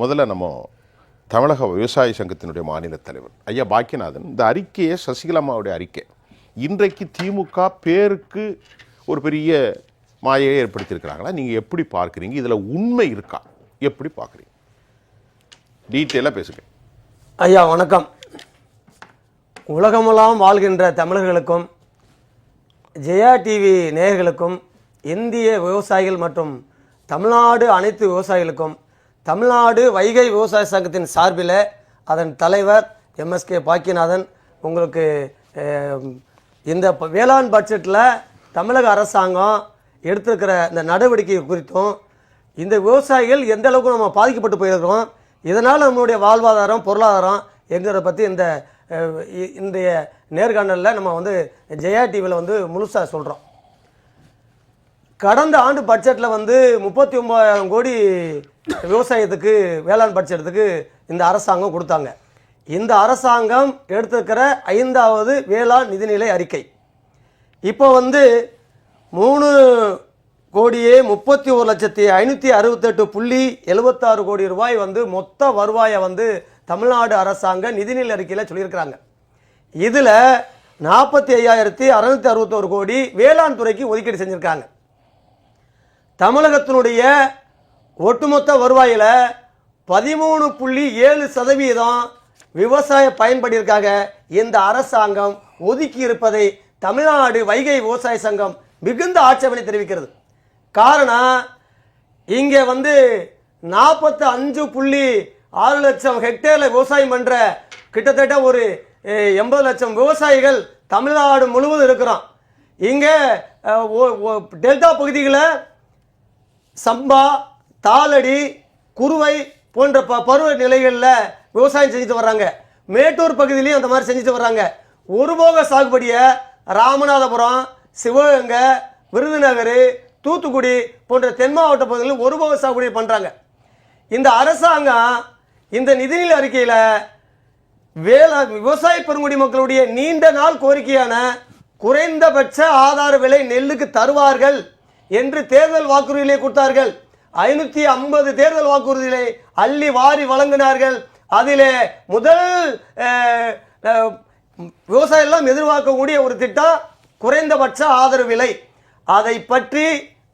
முதல்ல நம்ம தமிழக விவசாய சங்கத்தினுடைய மாநில தலைவர் ஐயா பாக்கியநாதன் இந்த அறிக்கையை சசிகலாமாவுடைய அறிக்கை. இன்றைக்கு திமுக பேருக்கு ஒரு பெரிய மாயையை ஏற்படுத்தியிருக்கிறாங்களா? நீங்கள் எப்படி பார்க்குறீங்க? இதில் உண்மை இருக்கா? எப்படி பார்க்குறீங்க? டீட்டெயிலாக பேசுங்க. ஐயா வணக்கம். உலகமெல்லாம் வாழ்கின்ற தமிழர்களுக்கும் ஜெயா டிவி நேயர்களுக்கும் இந்திய விவசாயிகள் மற்றும் தமிழ்நாடு அனைத்து விவசாயிகளுக்கும் தமிழ்நாடு வைகை விவசாய சங்கத்தின் சார்பில் அதன் தலைவர் எம்எஸ்கே பாக்கியநாதன் உங்களுக்கு இந்த வேளாண் பட்ஜெட்டில் தமிழக அரசாங்கம் எடுத்திருக்கிற இந்த நடவடிக்கை குறித்தும் இந்த விவசாயிகள் எந்த அளவுக்கு நம்ம பாதிக்கப்பட்டு போயிருக்கிறோம் இதனால் நம்மளுடைய வாழ்வாதாரம் பொருளாதாரம் என்கிறத பற்றி இந்த இ- இன்றைய நேர்காணலில் நம்ம வந்து ஜெயா டிவியில் வந்து முழுசாக சொல்கிறோம் கடந்த ஆண்டு பட்ஜெட்டில் வந்து முப்பத்தி ஒம்பதாயிரம் கோடி விவசாயத்துக்கு வேளாண் பட்ஜெட்டுக்கு இந்த அரசாங்கம் கொடுத்தாங்க. இந்த அரசாங்கம் எடுத்திருக்கிற ஐந்தாவது வேளாண் நிதிநிலை அறிக்கை. இப்போ வந்து மூணு கோடியே முப்பத்தி ஒரு லட்சத்தி ஐநூற்றி அறுபத்தெட்டு புள்ளி எழுபத்தாறு கோடி ரூபாய் வந்து மொத்த வருவாயை வந்து தமிழ்நாடு அரசாங்க நிதிநிலை அறிக்கையில் சொல்லியிருக்கிறாங்க. இதில் நாற்பத்தி ஐயாயிரத்தி அறுநூத்தி அறுபத்தோரு கோடி வேளாண் துறைக்கு ஒதுக்கீடு செஞ்சுருக்காங்க. தமிழகத்தினுடைய ஒட்டுமொத்த வருவாயில் பதிமூணு புள்ளி ஏழு சதவீதம் விவசாய பயன்படிற்காக இந்த அரசாங்கம் ஒதுக்கி இருப்பதை தமிழ்நாடு வைகை விவசாய சங்கம் மிகுந்த ஆட்சேபனை தெரிவிக்கிறது. காரணம் இங்கே வந்து நாற்பத்தி அஞ்சு புள்ளி ஆறு லட்சம் ஹெக்டேரில் விவசாயம் பண்ணுற கிட்டத்தட்ட ஒரு எண்பது லட்சம் விவசாயிகள் தமிழ்நாடு முழுவதும் இருக்கிறோம் இங்கே டெல்டா பகுதிகளில் சம்பா தாளடி குருவை போன்ற ப பருவ நிலைகளில் விவசாயம் செஞ்சுட்டு வர்றாங்க. மேட்டூர் பகுதியிலையும் அந்த மாதிரி செஞ்சுட்டு வர்றாங்க. ஒருபோக சாகுபடியை ராமநாதபுரம் சிவகங்கை விருதுநகர் தூத்துக்குடி போன்ற தென் மாவட்ட பகுதிகளில் ஒருபோக சாகுபடி பண்ணுறாங்க இந்த அரசாங்கம் இந்த நிதிநிலை அறிக்கையில் வேளா விவசாய பெருங்குடி மக்களுடைய நீண்ட நாள் கோரிக்கையான குறைந்தபட்ச ஆதார விலை நெல்லுக்கு தருவார்கள் என்று தேர்தல் வாக்குறுதியிலே கொடுத்தார்கள். ஐநூற்றி ஐம்பது தேர்தல் வாக்குறுதிகளை அள்ளி வாரி வழங்கினார்கள். அதிலே முதல் விவசாயெல்லாம் விவசாயம் எதிர்பார்க்கக்கூடிய ஒரு திட்டம் குறைந்தபட்ச ஆதரவு விலை. அதை பற்றி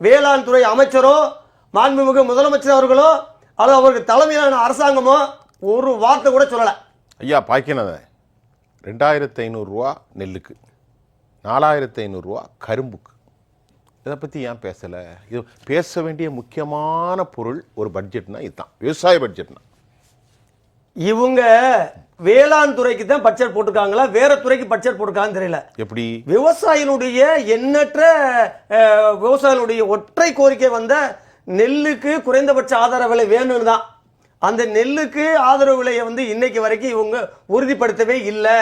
வேளாண் துறை அமைச்சரோ மாண்புமிகு முதலமைச்சர் அவர்களோ அல்லது அவருக்கு தலைமையிலான அரசாங்கமோ ஒரு வார்த்தை கூட சொல்லலை. ஐயா பாக்கியநாதன் ரெண்டாயிரத்து ஐநூறுரூவா நெல்லுக்கு. நாலாயிரத்து ஐநூறுரூவா கரும்புக்கு. இதை பற்றி ஏன் பேசலை? இது பேச வேண்டிய முக்கியமான பொருள் ஒரு பட்ஜெட்னா இதுதான். விவசாய பட்ஜெட்னா. இவங்க வேளாண் துறைக்கு தான் பட்ஜெட் போட்டிருக்காங்களா? வேற துறைக்கு பட்ஜெட் போட்டிருக்காங்கன்னு தெரியல. எப்படி? விவசாயினுடைய எண்ணற்ற அஹ், விவசாயினுடைய ஒற்றை கோரிக்கை வந்த நெல்லுக்கு குறைந்தபட்ச ஆதார விலை வேணும்னு தான். அந்த நெல்லுக்கு ஆதரவு விலையை வந்து இன்னைக்கு வரைக்கும் இவங்க உறுதிப்படுத்தவே இல்லை.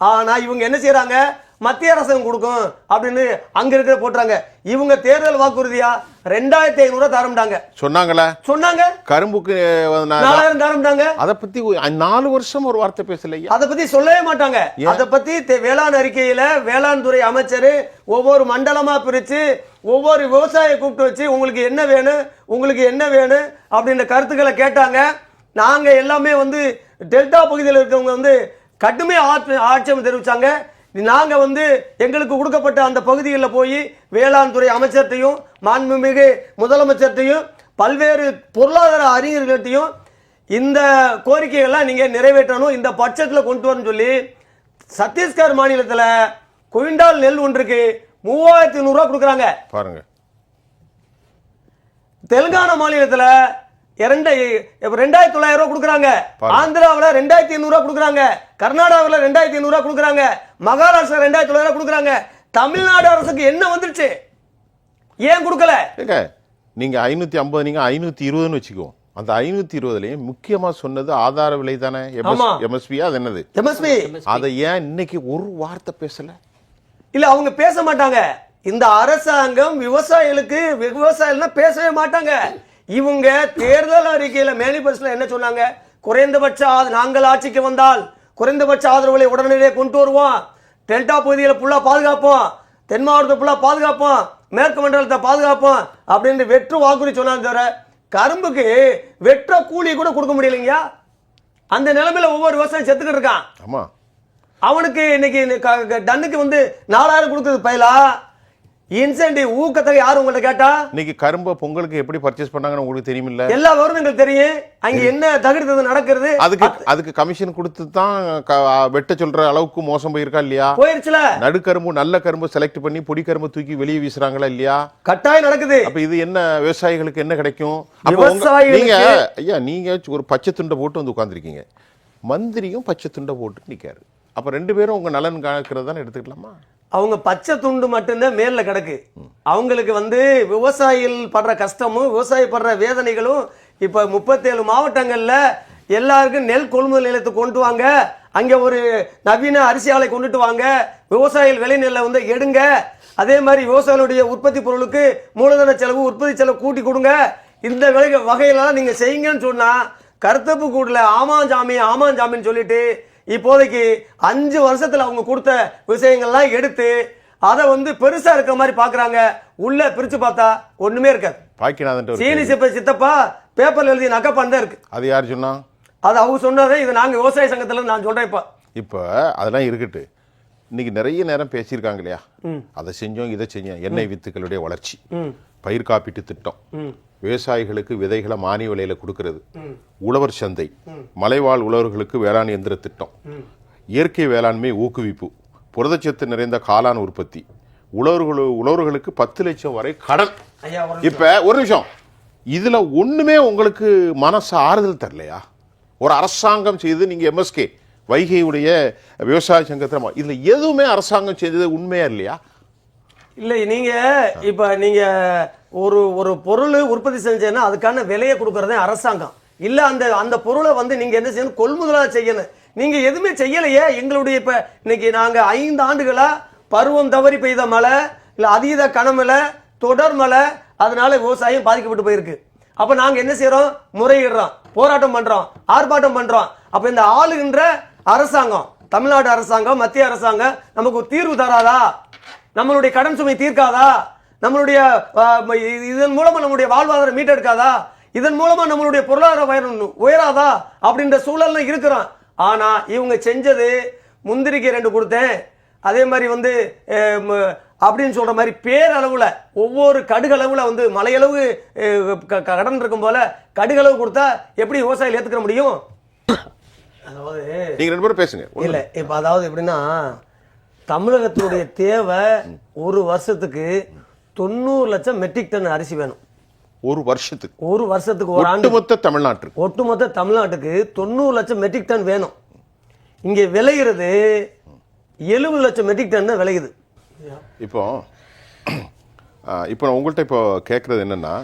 ஆனா இவங்க என்ன செய்றாங்க? மத்திய அரசாங்கம் கொடுக்கும் அப்படின்னு அங்க இருக்கிற போட்டுறாங்க. இவங்க தேர்தல் வாக்குறுதியா? ரெண்டாயிரத்தி ஐநூறு தரம்டாங்க சொன்னாங்களா? சொன்னாங்க. கரும்புக்கு நாலாயிரம் தரம்டாங்க அதை பத்தி நாலு வருஷம் ஒரு வார்த்தை பேசலையா? அதை பத்தி சொல்லவே மாட்டாங்க. அதை பத்தி வேளாண் அறிக்கையில வேளாண் துறை அமைச்சர் ஒவ்வொரு மண்டலமா பிரிச்சு ஒவ்வொரு விவசாயியை கூப்பிட்டு வச்சு உங்களுக்கு என்ன வேணும்? உங்களுக்கு என்ன வேணும்? அப்படின்ற கருத்துக்களை கேட்டாங்க. நாங்க எல்லாமே வந்து டெல்டா பகுதியில் இருக்கவங்க வந்து கடுமையா ஆட்சே- ஆட்சேபம் தெரிவிச்சாங்க. நாங்க வந்து எங்களுக்கு கொடுக்கப்பட்ட அந்த பகுதிகளில் போய் வேளாண் துறை அமைச்சர்கிட்டையும் மாண்புமிகு முதலமைச்சர்கிட்டையும் பல்வேறு பொருளாதார அறிஞர்கள்ட்டையும் இந்த கோரிக்கைகள்லாம் நீங்க நிறைவேற்றணும் இந்த பட்ஜெட்ல கொண்டு வரணும்னு சொல்லி சத்தீஸ்கர் மாநிலத்துல குவிண்டால் நெல் ஒன்றுக்கு மூவாயிரத்தி நூறுரூவா கொடுக்குறாங்க. பாருங்க. தெலுங்கானா மாநிலத்துல இரண்டு ரெண்டாயிரத்தி தொள்ளாயிரம் ரூபாய் கொடுக்குறாங்க. ஆந்திராவில் ரெண்டாயிரத்தி ஐநூறுரூவா கொடுக்குறாங்க. கர்நாடகாவில் ரெண்டாயிரத்தி ஐநூறுரூவா கொடுக்குறாங்க. மகாராஷ்டிரா ரெண்டாயிரத்தி தொள்ளாயிரம் கொடுக்குறாங்க. தமிழ்நாடு அரசுக்கு என்ன வந்துருச்சு? ஏன் கொடுக்கல? ஏங்க நீங்க ஐநூத்தி ஐம்பது நீங்க ஐநூத்தி இருபதுன்னு வச்சுக்குவோம். அந்த ஐநூத்தி இருபதுலயும் முக்கியமா சொன்னது ஆதார விலை தானே? ஆமா. எம்எஸ்பியா அது என்னது? எம்எஸ்பி. அதை ஏன் இன்னைக்கு ஒரு வார்த்தை பேசல? இல்ல அவங்க பேச மாட்டாங்க. இந்த அரசாங்கம் விவசாயிகளுக்கு விவசாயிகள்னா பேசவே மாட்டாங்க. இவங்க தேர்தல் அறிக்கையில மேனிபெஸ்டோல என்ன சொன்னாங்க? குறைந்தபட்ச நாங்கள் ஆட்சிக்கு வந்தால் குறைந்தபட்ச ஆதரவுகளை உடனடியே கொண்டு வருவோம். டெல்டா பகுதிகளை ஃபுல்லா பாதுகாப்போம். தென் மாவட்டத்தை ஃபுல்லா பாதுகாப்போம். மேற்கு மண்டலத்தை பாதுகாப்போம் அப்படின்னு வெற்று வாக்குறுதி சொன்னாங்க தவிர கரும்புக்கு வெற்ற கூலி கூட கொடுக்க முடியலைங்கய்யா. அந்த நிலைமையில ஒவ்வொரு விவசாயம் செத்துக்கிட்டு இருக்கான். ஆமா. அவனுக்கு இன்னைக்கு டன்னுக்கு வந்து நாலாயிரம் கொடுக்கறது பயிலா. இன்சென்டிவ் ஊக்கத்தொகை யாரு உங்கள்ட்ட கேட்டா? இன்னைக்கு கரும்பை பொங்கலுக்கு எப்படி பர்ச்சேஸ் பண்ணாங்கன்னு உங்களுக்கு தெரியுமில்ல? எல்லா விவரமும் எங்களுக்கு தெரியும். அங்க என்ன தகுதி நடக்கிறது? அதுக்கு அதுக்கு கமிஷன் கொடுத்து தான் வெட்ட சொல்ற அளவுக்கு மோசம் போயிருக்கா இல்லையா? போயிருச்சுல. நடுக்கரும்பு நல்ல கரும்பு செலக்ட் பண்ணி பொடி கரும்பு தூக்கி வெளியே வீசுறாங்களா இல்லையா? கட்டாயம் நடக்குது. அப்ப இது என்ன விவசாயிகளுக்கு என்ன கிடைக்கும்? நீங்க ஐயா நீங்க ஒரு பச்சை துண்டை போட்டு வந்து உட்கார்ந்திருக்கீங்க. மந்திரியும் பச்சை துண்டை போட்டு நிக்காரு. அப்ப ரெண்டு பேரும் உங்க நலன் காக்கிறது தானே எடுத்துக்கலாமா? அவங்க பச்சை துண்டு மட்டும்தான் மேல்ல கிடக்கு. அவங்களுக்கு வந்து விவசாயிகள் படுற கஷ்டமும் விவசாயி படுற வேதனைகளும் இப்ப முப்பத்தேழு மாவட்டங்கள்ல எல்லாருக்கும் நெல் கொள்முதல் நிலையத்தை கொண்டு வாங்க. அங்க ஒரு நவீன அரிசி ஆலை கொண்டுட்டு வாங்க. விவசாயிகள் விளைநிலை வந்து எடுங்க. அதே மாதிரி விவசாயிகளுடைய உற்பத்தி பொருளுக்கு மூலதன செலவு உற்பத்தி செலவு கூட்டி கொடுங்க. இந்த விலை வகையிலலாம் நீங்க செய்யுங்கன்னு சொன்னா கருத்தப்பு கூடல ஆமாஞ்சாமி ஆமாஞ்சாமின்னு சொல்லிட்டு இப்போதைக்கு அஞ்சு வருஷத்துல அவங்க கொடுத்த விஷயங்கள்லாம் எடுத்து அதை வந்து பெருசா இருக்கிற மாதிரி பாக்குறாங்க. உள்ள பிரிச்சு பார்த்தா ஒண்ணுமே இருக்காது. பாக்கியநாதன் ஒரு சீனி. சிப்ப சித்தப்பா பேப்பர்ல எழுதிய நக்கப்பான் தான் இருக்கு. அது யார் சொன்னா? அது அவங்க சொன்னதே இது நாங்க விவசாய சங்கத்துல நான் சொல்றேன் இப்ப. இப்போ அதெல்லாம் இருக்கட்டு. இன்னைக்கு நிறைய நேரம் பேசியிருக்காங்க இல்லையா? அதை செஞ்சோம் இதை செஞ்சோம். எண்ணெய் வித்துக்களுடைய வளர்ச்சி. பயிர் காப்பீட்டு திட்டம். விவசாயிகளுக்கு விதைகளை மானிய விலையில கொடுக்கிறது. உழவர் சந்தை. மலைவாழ் உழவர்களுக்கு வேளாண் எந்திர திட்டம். இயற்கை வேளாண்மை ஊக்குவிப்பு. புரதச்சத்து நிறைந்த காளான் உற்பத்தி. உழவர்கள் உழவர்களுக்கு பத்து லட்சம் வரை கடன். இப்ப ஒரு நிமிஷம். இதுல ஒண்ணுமே உங்களுக்கு மனசு ஆறுதல் தரலையா? ஒரு அரசாங்கம் செய்து நீங்க எம்எஸ்கே வைகையுடைய விவசாய சங்கத்துல இதுல எதுவுமே அரசாங்கம் செஞ்சது உண்மையா இல்லையா? இல்லை நீங்கள் இப்போ நீங்கள் ஒரு ஒரு பொருள் உற்பத்தி செஞ்சேன்னா அதுக்கான விலையை கொடுக்குறதே அரசாங்கம். இல்லை அந்த அந்த பொருளை வந்து நீங்கள் என்ன செய்யணும்? கொள்முதலாக செய்யணும். நீங்கள் எதுவுமே செய்யலையே. எங்களுடைய இப்போ இன்னைக்கு நாங்கள் ஐந்து ஆண்டுகளாக பருவம் தவறி பெய்த மழை இல்லை அதீத கனமழை தொடர் மழை அதனால விவசாயம் பாதிக்கப்பட்டு போயிருக்கு. அப்போ நாங்கள் என்ன செய்கிறோம் முறையிடுறோம். போராட்டம் பண்ணுறோம் ஆர்ப்பாட்டம் பண்ணுறோம் அப்போ இந்த ஆளுகின்ற அரசாங்கம் தமிழ்நாடு அரசாங்கம் மத்திய அரசாங்கம் நமக்கு ஒரு தீர்வு தராதா? நம்மளுடைய கடன் சுமை தீர்க்காதா? நம்மளுடைய இதன் மூலமா நம்மளுடைய வாழ்வாதாரம் மீட்டெடுக்காதா? இதன் மூலமா நம்மளுடைய பொருளாதார உயராதா? அப்படின்ற சூழல்ல இருக்கிறோம் ஆனா இவங்க செஞ்சது முந்திரிக்கு ரெண்டு கொடுத்தேன். அதே மாதிரி வந்து அப்படின்னு சொல்ற மாதிரி பேரளவுல ஒவ்வொரு கடுகளவுல வந்து மலையளவு அஹ், க- க- கடன் இருக்கும் போல கடுகளவு கொடுத்தா எப்படி விவசாயிகள் ஏத்துக்க முடியும்? அதாவது நீங்க ரெண்டு பேரும் பேசுங்க. இல்ல இப்ப அதாவது எப்படின்னா தமிழகத்தினுடைய தேவை ஒரு வருஷத்துக்கு தொண்ணூறு லட்சம் மெட்ரிக் டன் அரிசி வேணும். ஒரு வருஷத்துக்கு? ஒரு வருஷத்துக்கு ஒரு ஆண்டு ஒட்டுமொத்த தமிழ்நாட்டுக்கு? ஒட்டுமொத்த தமிழ்நாட்டுக்கு தொண்ணூறு லட்சம் மெட்ரிக் டன் வேணும். இங்க விளையிறது எழுபது லட்சம் மெட்ரிக் டன் தான் விளையுது. இப்போ இப்போ நான் உங்கள்கிட்ட இப்போ கேட்குறது என்னன்னா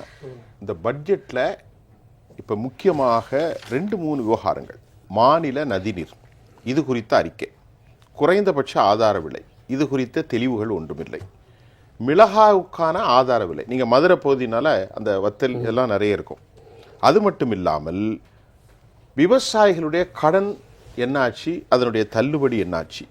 இந்த பட்ஜெட்ல இப்போ முக்கியமாக ரெண்டு மூணு விவகாரங்கள். மாநில நதிநீர் இது குறித்த அறிக்கை. குறைந்தபட்ச ஆதார விலை இது குறித்த தெளிவுகள் ஒன்றுமில்லை. மிளகாவுக்கான ஆதார விலை நீங்கள் மதுரை பகுதினால அந்த வத்தல் எல்லாம் நிறைய இருக்கும். அது மட்டும் இல்லாமல் விவசாயிகளுடைய கடன் என்னாச்சு? அதனுடைய தள்ளுபடி என்னாச்சு?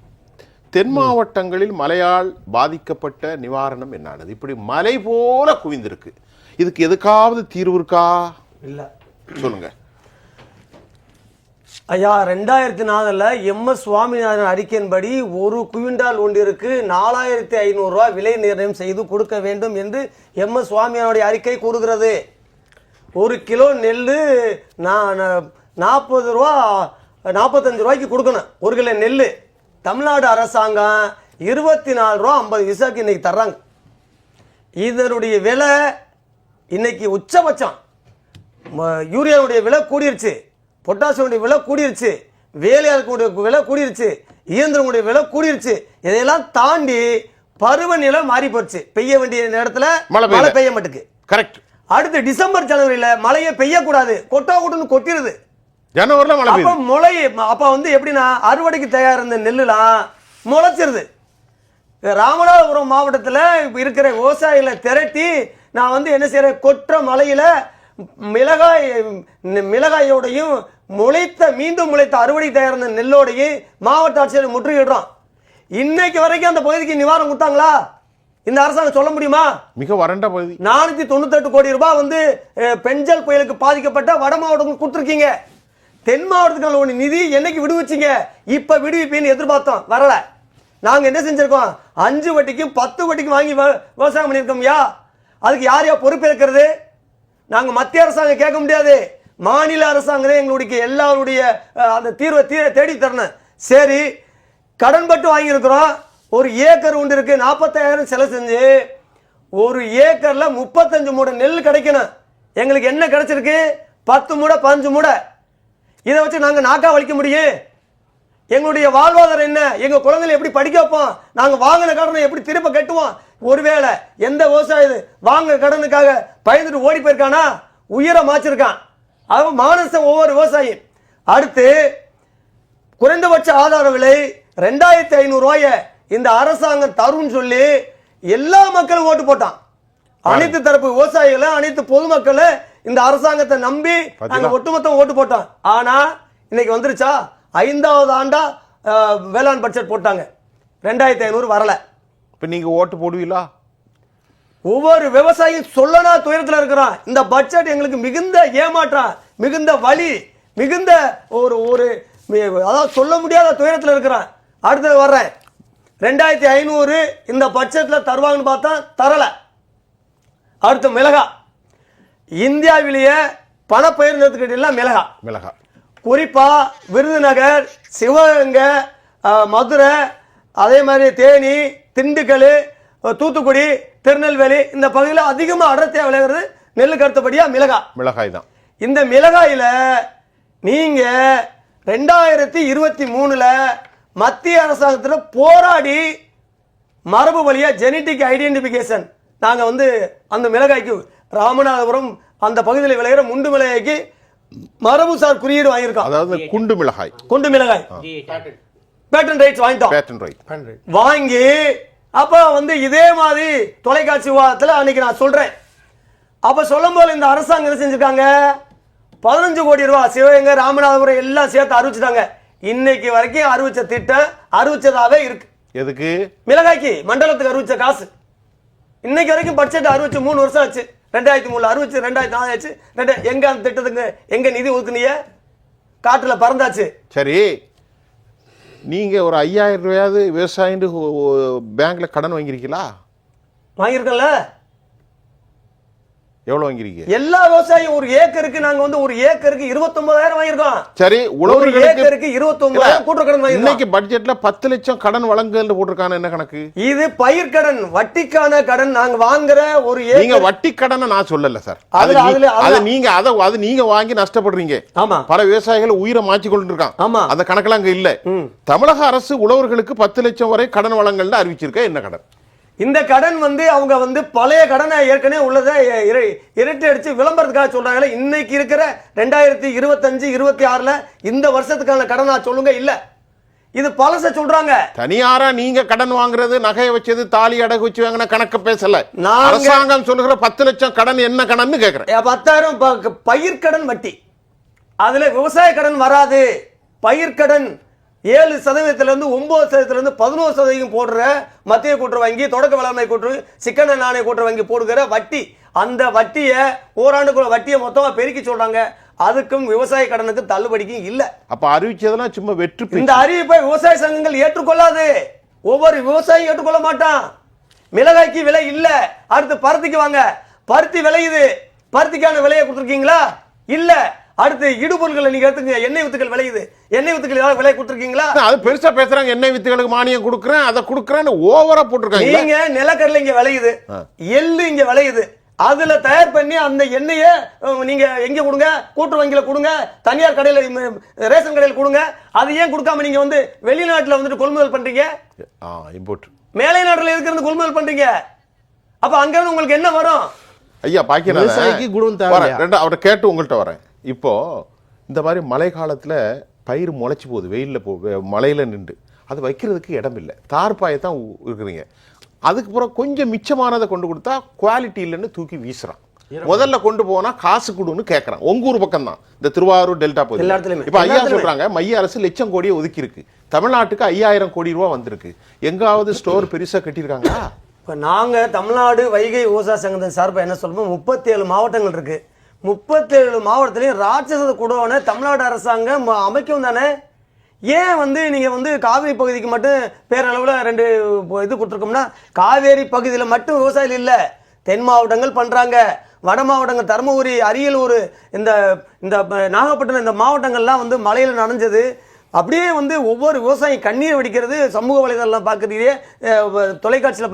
தென் மாவட்டங்களில் மழையால் பாதிக்கப்பட்ட நிவாரணம் என்னானது? இப்படி மலை போல குவிந்திருக்கு. இதுக்கு எதுக்காவது தீர்வு இருக்கா? இல்ல. சொல்லுங்க. ஐயா ரெண்டாயிரத்தி நாலுல எம்எஸ் சுவாமிநாதன் அறிக்கையின்படி ஒரு குவிண்டால் ஒன்றிற்கு நாலாயிரத்தி ஐநூறுரூவா விலை நிர்ணயம் செய்து கொடுக்க வேண்டும் என்று எம்எஸ் சுவாமியானுடைய அறிக்கை கூறுகிறது. ஒரு கிலோ நெல் நாற்பது ரூபா நாற்பத்தஞ்சு ரூபாய்க்கு கொடுக்கணும். ஒரு கிலோ நெல் தமிழ்நாடு அரசாங்கம் இருபத்தி நாலு ரூபா ஐம்பது விசாக்கு இன்றைக்கி தர்றாங்க. இதனுடைய விலை இன்னைக்கு உச்சபட்சம். ம- யூரியாவுடைய விலை கூடிருச்சு. பொட்டாசியமுடைய விலை கூடிருச்சு வேலையாளுக்குடைய விலை கூடிருச்சு இயந்திரங்களுடைய விலை கூடிருச்சு. இதையெல்லாம் தாண்டி பருவநிலை மாறி போச்சு. பெய்ய வேண்டிய நேரத்துல மழை பெய்ய மாட்டுக்கு. கரெக்ட் அடுத்து டிசம்பர் ஜனவரியில மழையே பெய்யக்கூடாது. கொட்டா கொட்டுன்னு கொட்டிருது. ஜனவரில மழை அப்ப முளை அப்ப வந்து எப்படின்னா அறுவடைக்கு தயார் இருந்த நெல்லுலாம் முளைச்சிருது. ராமநாதபுரம் மாவட்டத்துல இப்ப இருக்கிற விவசாயிகளை திரட்டி நான் வந்து என்ன செய்யறேன் கொற்ற மலையில மிளகாய் மிளகாயோடையும் முளைத்த மீண்டும் முளைத்த அறுவடை தயார் இருந்த நெல்லோடையும் மாவட்ட ஆட்சியர் முற்றுகையிடுறோம் இன்னைக்கு வரைக்கும் அந்த பகுதிக்கு நிவாரணம் கொடுத்தாங்களா? இந்த அரசாங்கம் சொல்ல முடியுமா? மிக வறண்ட பகுதி. நானூத்தி தொண்ணூத்தெட்டு கோடி ரூபாய் வந்து பெஞ்சல் புயலுக்கு பாதிக்கப்பட்ட வட மாவட்டங்களுக்கு கொடுத்துருக்கீங்க. தென் மாவட்டத்துக்கான ஒரு நிதி என்னைக்கு விடுவிச்சீங்க? இப்ப விடுவிப்பீன்னு எதிர்பார்த்தோம் வரல. நாங்க என்ன செஞ்சிருக்கோம்? அஞ்சு வட்டிக்கும் பத்து வட்டிக்கும் வாங்கி விவசாயம் பண்ணியிருக்கோம்யா. அதுக்கு யார் யார் பொறுப்பேற்கிறது? நாங்க மத்திய அரசாங்கம் கேட்க முடியாது. மாநில அரசாங்கமே எங்களுடைய எல்லாருடைய அந்த தீர்வை தீர தேடி தரணும். சரி கடன் பட்டு வாங்கியிருக்கிறோம். ஒரு ஏக்கர் உண்டு இருக்கு நாற்பத்தாயிரம் செலவு செஞ்சு ஒரு ஏக்கரில் முப்பத்தஞ்சு மூடை நெல் கிடைக்கணும். எங்களுக்கு என்ன கிடைச்சிருக்கு? பத்து மூடை பதினஞ்சு மூடை. இதை வச்சு நாங்கள் நாக்கா வலிக்க முடியும். எங்களுடைய வாழ்வாதாரம் என்ன? எங்கள் குழந்தைகளை எப்படி படிக்க வைப்போம்? நாங்கள் வாங்கின கடனை எப்படி திரும்ப கட்டுவோம்? ஒருவேளை எந்த விவசாயி இது வாங்கின கடனுக்காக பயந்துட்டு ஓடி போயிருக்கானா? உயிரை மாச்சிருக்கான். அவன் மானசம் ஒவ்வொரு விவசாயி. அடுத்து குறைந்தபட்ச ஆதார விலை ரெண்டாயிரத்தி ஐநூறு ரூபாய இந்த அரசாங்கம் தரும்னு சொல்லி எல்லா மக்களும் ஓட்டு போட்டான். அனைத்து தரப்பு விவசாயிகளும் அனைத்து பொதுமக்களும் இந்த அரசாங்கத்தை நம்பி நாங்க ஒட்டுமொத்தம் ஓட்டு போட்டோம். ஆனா இன்னைக்கு வந்துருச்சா? ஐந்தாவது ஆண்டா வேளாண் பட்ஜெட் போட்டாங்க. ரெண்டாயிரத்தி ஐநூறு வரல. இப்போ நீங்க ஓட்டு போடுவீங்களா? ஒவ்வொரு விவசாயியும் சொல்லனா துயரத்துல இருக்கிறான் இந்த பட்ஜெட் எங்களுக்கு மிகுந்த ஏமாற்றம் மிகுந்த வலி மிகுந்த ஒரு ஒரு அதாவது சொல்ல முடியாத துயரத்துல இருக்கிறான் அடுத்தது வர்றேன். ரெண்டாயிரத்தி ஐநூறு இந்த பட்ஜெட்ல தருவாங்கன்னு பார்த்தா தரல. அடுத்து மிளகா. இந்தியாவிலேயே பணப்பயிர் நிறுத்துக்கிட்டீங்களா மிளகா. மிளகா. குறிப்பா விருதுநகர் சிவகங்கை மதுரை அதே மாதிரி தேனி திண்டுக்கல் தூத்துக்குடி திருநெல்வேலி இந்த பகுதியில் அதிகமாக அடர்த்தியாக விளைகிறது நெல்லுக்கு அடுத்தபடியா மிளகாய் மிளகாய் தான் இந்த மிளகாயில நீங்க ரெண்டாயிரத்தி இருபத்தி மூணுல மத்திய அரசாங்கத்தில் போராடி மரபு வழியா ஜெனட்டிக் ஐடென்டிஃபிகேஷன் நாங்க வந்து அந்த மிளகாய்க்கு ராமநாதபுரம் அந்த பகுதியில் விளையிற முண்டு மிளகாய்க்கு மரபுசார் குறியீடு வாங்கியிருக்கோம். அதாவது குண்டு மிளகாய். குண்டு மிளகாய். பேட்டன் ரைட்ஸ் வாங்கிட்டோம். பேட்டன் ரைட் வாங்கி அப்ப வந்து இதே மாதிரி தொலைக்காட்சி விவாதத்தில் அன்னைக்கு நான் சொல்றேன். அப்ப சொல்லும் போது இந்த அரசாங்கம் என்ன செஞ்சிருக்காங்க? பதினஞ்சு கோடி ரூபாய் சிவகங்கை ராமநாதபுரம் எல்லாம் சேர்த்து அறிவிச்சிட்டாங்க. இன்னைக்கு வரைக்கும் அறிவிச்ச திட்டம் அறிவிச்சதாவே இருக்கு. எதுக்கு? மிளகாய்க்கு மண்டலத்துக்கு அறிவிச்ச காசு. இன்னைக்கு வரைக்கும் பட்ஜெட் அறிவிச்சு மூணு வருஷம் ஆச்சு. ரெண்டாயிரத்தி மூணுல அறிவிச்சு ரெண்டாயிரத்தி நாலு ஆச்சு. ரெண்டு எங்க அந்த திட்டத்துக்கு எங்க நிதி ஒதுக்குனீங்க? காட்டுல பறந்தாச்சு. சரி. நீங்கள் ஒரு ஐயாயிரம் ரூபாயாவது விவசாயின்னு பேங்க்கில் கடன் வாங்கியிருக்கீங்களா? வாங்கியிருக்கல எவ்வளவு வாங்கியிருக்கீங்க? எல்லா விவசாயியும் ஒரு ஏக்கருக்கு நாங்க வந்து ஒரு ஏக்கருக்கு இருபத்தொன்பதாயிரம் வாங்கியிருக்கோம். சரி ஒரு உழவர்களுக்கு ஏக்கருக்கு இருபத்தொன்பதாயிரம் கூட்டுற கடன் வாங்கியிருக்கோம். இன்னைக்கு பட்ஜெட்ல பத்து லட்சம் கடன் வழங்குன்னு போட்டிருக்கான என்ன கணக்கு? இது பயிர்க்கடன் வட்டிக்கான கடன் நாங்க வாங்குற ஒரு நீங்க வட்டி கடனை நான் சொல்லல சார். அது அது நீங்க அதை அது நீங்க வாங்கி நஷ்டப்படுறீங்க. ஆமா. பல விவசாயிகள் உயிரை மாற்றி கொண்டு இருக்கான் ஆமா. அந்த கணக்கெல்லாம் அங்க இல்ல. தமிழக அரசு உழவர்களுக்கு பத்து லட்சம் வரை கடன் வழங்கல்னு அறிவிச்சிருக்க என்ன கடன்? இந்த கடன் வந்து அவங்க வந்து பழைய கடனை ஏற்கனவே உள்ளதை இர- இரட்டை அடிச்சு விளம்பரத்துக்காக சொல்றாங்களே இன்னைக்கு இருக்கிற ரெண்டாயிரத்தி இருபத்தஞ்சு இருபத்தி ஆறுல இந்த வருஷத்துக்கான கடனா சொல்லுங்க இல்ல. இது பழச சொல்றாங்க. தனியாரா நீங்க கடன் வாங்குறது நகையை வச்சது தாலி அடகு வச்சு வாங்கின கணக்கு பேசல. அரசாங்கம் சொல்லுகிற பத்து லட்சம் கடன் என்ன கடன்னு கேக்குறேன். ஏ, பத்தாயிரம் பயிர்க்கடன் வட்டி. அதுல விவசாய கடன் வராது. பயிர்க்கடன் ஏழு சதவீதத்துல இருந்து ஒன்பது சதவீதத்துல இருந்து பதினோரு சதவீதம் போடுற மத்திய கூட்டுறவு வங்கி தொடக்க வேளாண்மை கூட்டுறவு சிக்கன நாணய கூட்டுறவு வங்கி போடுகிற வட்டி. அந்த வட்டியை ஓராண்டுக்குள்ள வட்டியை மொத்தமா பெருக்கி சொல்றாங்க. அதுக்கும் விவசாய கடனுக்கு தள்ளுபடிக்கும் இல்ல. அப்ப அறிவிச்சதெல்லாம் சும்மா வெற்று. இந்த அறிவிப்பை விவசாய சங்கங்கள் ஏற்றுக்கொள்ளாது. ஒவ்வொரு விவசாயியும் ஏற்றுக்கொள்ள மாட்டான். மிளகாய்க்கு விலை இல்ல. அடுத்து பருத்திக்கு வாங்க. பருத்தி விளையுது பருத்திக்கான விலையை கொடுத்துருக்கீங்களா? இல்ல. அடுத்து இடுபொருள்களை நீங்க எடுத்துங்க. எண்ணெய் வித்துக்கள் விளையுது. எண்ணெய் வித்துக்கள் ஏதாவது விலை கொடுத்துருக்கீங்களா? அது பெருசா பேசுறாங்க. எண்ணெய் வித்துகளுக்கு மானியம் கொடுக்குறேன் அதை கொடுக்குறேன்னு ஓவரா போட்டிருக்காங்க. நீங்க நிலக்கடலை இங்க விளையுது. எள்ளு இங்க விளையுது. அதுல தயார் பண்ணி அந்த எண்ணெயை நீங்க எங்க கொடுங்க? கூட்டுறவு வங்கியில கொடுங்க. தனியார் கடையில ரேஷன் கடையில் கொடுங்க. அது ஏன் கொடுக்காம நீங்க வந்து வெளிநாட்டுல வந்துட்டு கொள்முதல் பண்றீங்க? ஆ இம்போர்ட் மேலை நாடுல இருக்கிறது கொள்முதல் பண்றீங்க? அப்ப அங்க இருந்து உங்களுக்கு என்ன வரும்? ஐயா குடம் தேவையா? வரேன். ரெண்டு அவரை கேட்டு உங்கள்கிட்ட வரேன். இப்போ இந்த மாதிரி மழை காலத்துல பயிர் முளைச்சு போகுது வெயில்ல போ மழையில நின்று. அது வைக்கிறதுக்கு இடம் இல்லை. தார்பாயை தான் இருக்கிறீங்க. அதுக்கு பிறகு கொஞ்சம் மிச்சமானதை கொண்டு கொடுத்தா குவாலிட்டி இல்லைன்னு தூக்கி வீசுறான். முதல்ல கொண்டு போனா காசு கொடுன்னு கேட்கறான் உங்க ஊர் பக்கம் தான் இந்த திருவாரூர் டெல்டா பகுதி. இப்ப ஐயா. சொல்றாங்க மைய அரசு லட்சம் கோடியை ஒதுக்கி இருக்கு தமிழ்நாட்டுக்கு ஐயாயிரம் கோடி ரூபா வந்திருக்கு. எங்காவது ஸ்டோர் பெருசா கட்டியிருக்காங்களா? இப்போ நாங்கள் தமிழ்நாடு வைகை விவசாய சங்கத்தின் சார்பாக என்ன சொல்றோம் முப்பத்தேழு மாவட்டங்கள் இருக்கு. முப்பத்தேழு மாவட்டத்திலையும் ராட்சச குடோனை தமிழ்நாடு அரசாங்கம் அமைக்கும் தானே? ஏன் வந்து நீங்கள் வந்து காவேரி பகுதிக்கு மட்டும் பேரளவில் ரெண்டு இது கொடுத்துருக்கோம்னா காவேரி பகுதியில் மட்டும் விவசாயிகள் இல்லை. தென் மாவட்டங்கள் பண்ணுறாங்க வட மாவட்டங்கள் தருமபுரி அரியலூர் இந்த இந்த நாகப்பட்டினம் இந்த மாவட்டங்கள்லாம் வந்து மலையில் நனைஞ்சது. அப்படியே வந்து ஒவ்வொரு விவசாயி கண்ணீர் வடிக்கிறது சமூக வலைதளம் பார்க்குறீங்க. தொலைக்காட்சியில்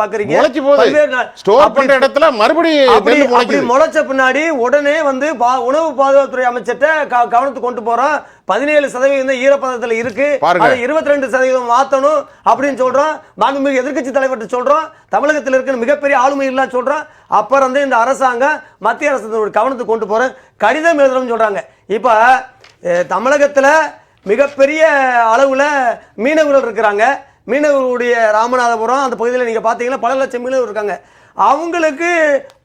ஸ்டோர் பண்ற இடத்துல மறுபடியும் அப்படி முளைச்ச பின்னாடி உடனே வந்து உணவு பாதுகாப்புத்துறை அமைச்சர்கிட்ட கவனத்துக்கு கொண்டு போறோம். பதினேழு சதவீதம் ஈரப்பதத்துல இருக்கு. அதை இருபத்தி ரெண்டு சதவீதம் மாத்தணும் அப்படின்னு சொல்றோம். மாண்புமிகு எதிர்க்கட்சி தலைவர்கிட்ட சொல்றோம். தமிழகத்தில் இருக்கிற மிகப்பெரிய ஆளுமை எல்லாம் சொல்றோம். அப்புறம் வந்து இந்த அரசாங்கம் மத்திய அரசு கவனத்துக்கு கொண்டு போற கடிதம் எழுதுறோம்னு சொல்றாங்க. இப்ப தமிழகத்துல மிகப்பெரிய அளவுல மீனவர்கள் இருக்கிறாங்க. மீனவர்களுடைய ராமநாதபுரம் அந்த பகுதியில் நீங்க பாத்தீங்கன்னா பல லட்சம் மீனவர் இருக்காங்க. அவங்களுக்கு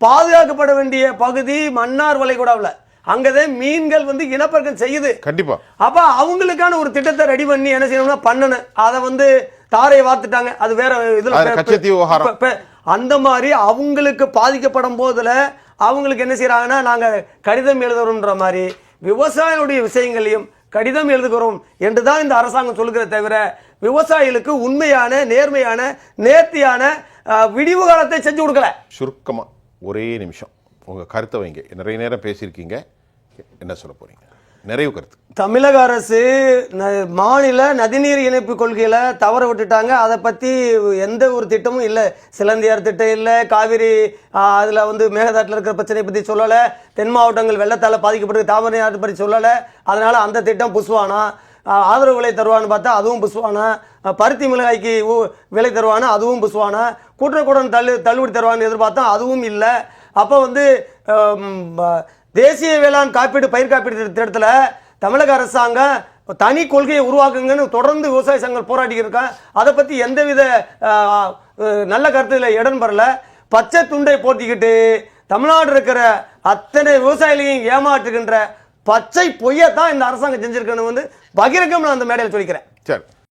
பாதுகாக்கப்பட வேண்டிய பகுதி மன்னார் வளைகுடாவில். அங்கதான் மீன்கள் வந்து இனப்பெருக்கம் செய்யுது. கண்டிப்பா. அப்ப அவங்களுக்கான ஒரு திட்டத்தை ரெடி பண்ணி என்ன செய்யணும்னா பண்ணணும். அதை வந்து தாரை வார்த்துட்டாங்க. அது வேற இதுல அந்த மாதிரி அவங்களுக்கு பாதிக்கப்படும் போதுல அவங்களுக்கு என்ன செய்யறாங்கன்னா நாங்க கடிதம் எழுதுறோம்ன்ற மாதிரி விவசாயிகளுடைய விஷயங்களையும் கடிதம் எழுதுகிறோம் என்றுதான் இந்த அரசாங்கம் சொல்லுகிற தவிர விவசாயிகளுக்கு உண்மையான நேர்மையான நேர்த்தியான விடிவு காலத்தை செஞ்சு கொடுக்கல. சுருக்கமாக ஒரே நிமிஷம். உங்கள் கருத்தை வைங்க. நிறைய நேரம் பேசியிருக்கீங்க. என்ன சொல்ல போகிறீங்க நிறைவு கருத்து. தமிழக அரசு ந- மாநில நதிநீர் இணைப்பு கொள்கையில் தவற விட்டுட்டாங்க. அதை பற்றி எந்த ஒரு திட்டமும் இல்லை. சிலந்தியார் திட்டம் இல்லை. காவிரி அதில் வந்து மேகதாட்டில் இருக்கிற பிரச்சனையை பற்றி சொல்லலை. தென் மாவட்டங்கள் வெள்ளத்தால் பாதிக்கப்பட்டு தாமரை ஆற்று பற்றி சொல்லலை. அதனால் அந்த திட்டம் புஷ்வானா ஆதரவு விலை தருவான்னு பார்த்தா அதுவும் புஷ்வானா பருத்தி மிளகாய்க்கு விலை தருவானா? அதுவும் புஷ்வானா கூட்டுறக்கூடன் தள்ளு தள்ளுபடி தருவான்னு எதிர்பார்த்தா அதுவும் இல்லை. அப்போ வந்து தேசிய வேளாண் காப்பீடு பயிர் காப்பீடு திட்டத்தில் தமிழக அரசாங்கம் தனி கொள்கையை உருவாக்குங்கன்னு தொடர்ந்து விவசாய சங்கம் போராடி இருக்கான் அதை பற்றி எந்தவித நல்ல கருத்தில் இடம் பெறல. பச்சை துண்டை போட்டிக்கிட்டு தமிழ்நாடு இருக்கிற அத்தனை விவசாயிகளையும் ஏமாற்றுகின்ற பச்சை பொய்யத்தான் இந்த அரசாங்கம் செஞ்சிருக்கணும் வந்து பகிரங்கம் நான் அந்த மேடையில் சொல்லிக்கிறேன். சரி.